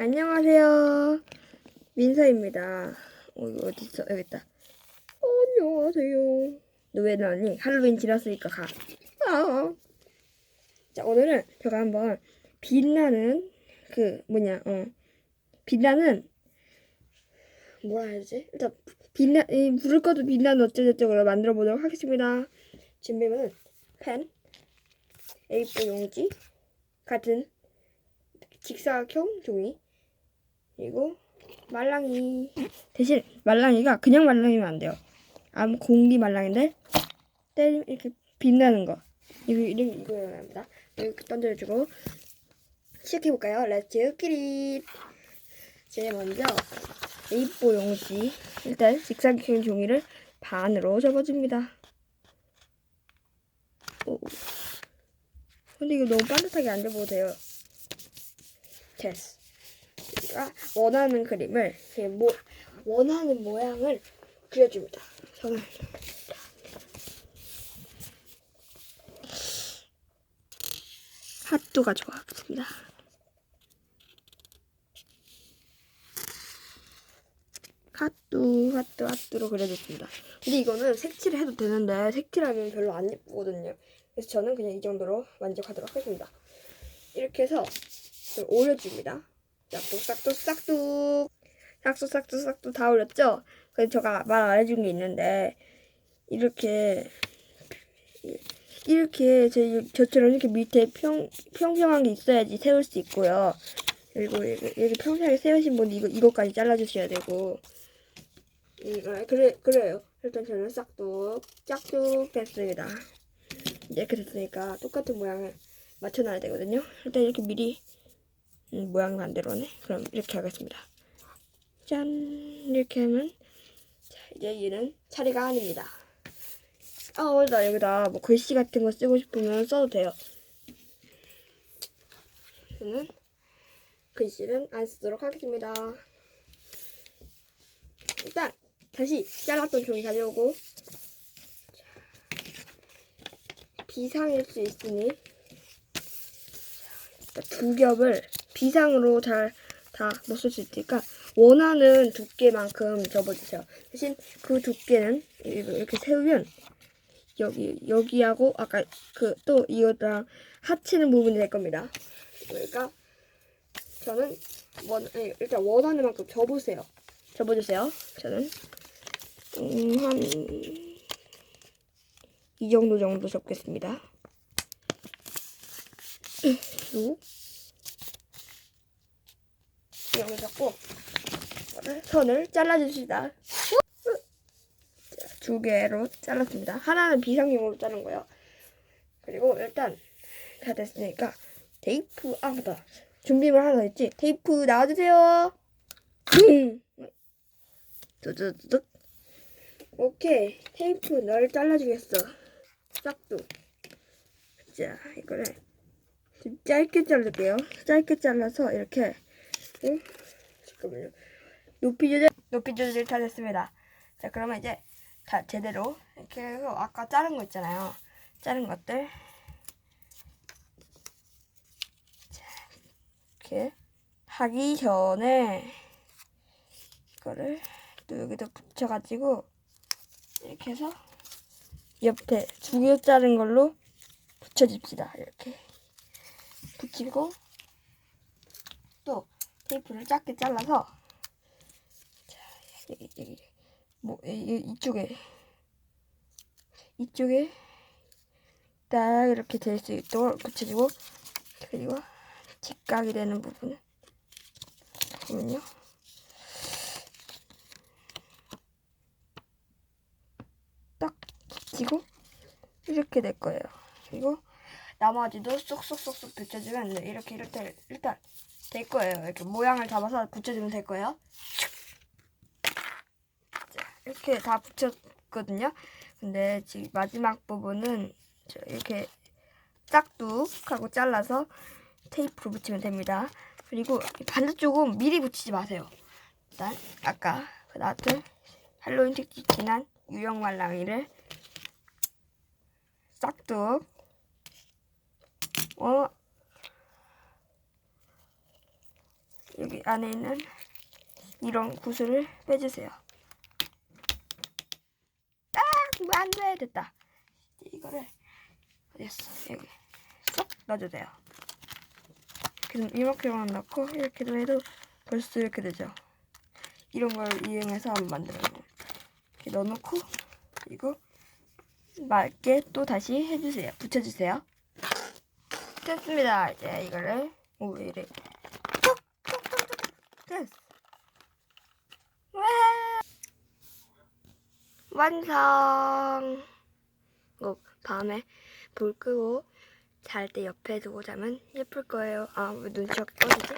안녕하세요. 민서입니다. 어, 이거 어딨어? 여기 있다. 안녕하세요. 너 왜 나니? 할로윈 지났으니까 가. 아. 자, 오늘은 제가 한번 빛나는 그 뭐냐, 어. 빛나는 뭐라 해야지? 일단 빛나 이 불을 꺼도 빛나는 어쩌저쩌고를 만들어 보도록 하겠습니다. 준비물은 펜, A4 용지, 같은 직사각형 종이, 그리고 말랑이. 대신 말랑이가 그냥 말랑이면 안 돼요. 아무 공기 말랑인데 때리면 이렇게 빛나는 거. 이거 이름 이거여야 합니다. 이렇게 던져주고 시작해 볼까요? 렛츠 기릿. 제일 먼저 A4 용지 일단 직사각형 종이를 반으로 접어줍니다. 오. 근데 이거 너무 반듯하게 안 접어도 돼요. 됐어. 우리가 원하는 그림을 그 모, 원하는 모양을 그려줍니다. 저는 핫도가 좋아하겠습니다. 핫도 핫도 핫도로 그려줬습니다. 근데 이거는 색칠을 해도 되는데 색칠하면 별로 안 예쁘거든요. 그래서 저는 그냥 이 정도로 만족하도록 하겠습니다. 이렇게 해서 좀 올려줍니다. 싹둑 싹둑 싹둑 싹둑 싹둑 다 올렸죠? 그래서 제가 말 안 해준 게 있는데 이렇게 이렇게 저, 저처럼 이렇게 밑에 평, 평평한 게 있어야지 세울 수 있고요. 그리고 여기 평평하게 세우신 분이 이거 이거까지 잘라주셔야 되고 이거 그래 그래요. 일단 저는 싹둑 짝둑 됐습니다. 이렇게 됐으니까 똑같은 모양을 맞춰놔야 되거든요. 일단 이렇게 미리 음, 모양 만들어네. 그럼 이렇게 하겠습니다. 짠 이렇게 하면 자, 이제 얘는 차례가 아닙니다. 아, 어디다 여기다 뭐 글씨 같은 거 쓰고 싶으면 써도 돼요. 저는 글씨는 안 쓰도록 하겠습니다. 일단 다시 잘랐던 종이 가져오고 비상일 수 있으니 두 겹을 비상으로 잘 다 못 쓸 수 있으니까 원하는 두께만큼 접어주세요. 대신 그 두께는 이렇게 세우면 여기 여기하고 아까 그 또 이거랑 합치는 부분이 될 겁니다. 그러니까 저는 원 아니, 일단 원하는 만큼 접으세요. 접어주세요. 저는 음, 한 이 정도 정도 접겠습니다. 쭉 여기 잡고 선을 잘라줍시다. 자, 두 개로 잘랐습니다. 하나는 비상용으로 자른 거예요. 그리고 일단 다 됐으니까 테이프 아 맞다 준비물 하나 더 있지 테이프 나와주세요. 두두두둑 오케이 테이프 널 잘라주겠어. 싹둑 자 이거를 좀 짧게 자를게요. 짧게 잘라서 이렇게 응? 잠깐만요. 높이 조절 높이 조절 다 됐습니다. 자 그러면 이제 다 제대로 이렇게 해서 아까 자른 거 있잖아요. 자른 것들 자, 이렇게 하기 전에 이거를 또 여기다 붙여가지고 이렇게 해서 옆에 두 개 자른 걸로 붙여줍시다. 이렇게 붙이고 또 테이프를 작게 잘라서 자 여기 여기 뭐 이쪽에 이쪽에 딱 이렇게 될 수 있도록 붙여주고 그리고 직각이 되는 부분은 보면요. 딱 붙이고 이렇게 될 거예요. 그리고 나머지도 쏙쏙쏙쏙 붙여주면 네, 이렇게 이렇게 일단 될 거예요. 이렇게 모양을 잡아서 붙여주면 될 거예요. 자, 이렇게 다 붙였거든요. 근데 지금 마지막 부분은 저 이렇게 짝둑하고 잘라서 테이프로 붙이면 됩니다. 그리고 반대쪽은 미리 붙이지 마세요. 일단 아까 그 나왔던 할로윈 특집 지난 유형 말랑이를 싹둑 어 여기 안에 있는 이런 구슬을 빼주세요. 아, 안 돼. 됐다. 이거를 어디였어? 여기 쏙 넣어주세요. 그럼 이렇게만 넣고 이렇게도 해도 벌써 이렇게 되죠. 이런 걸 이용해서 한번 만들어요. 이렇게 넣어놓고 이거 맑게 또 다시 해주세요. 붙여주세요. 됐습니다. 이제 이거를 오왜 이래? 됐어. 와 완성. 꼭 밤에 불 끄고 잘 때 옆에 두고 자면 예쁠 거예요. 아 왜 눈치가 꺼지지?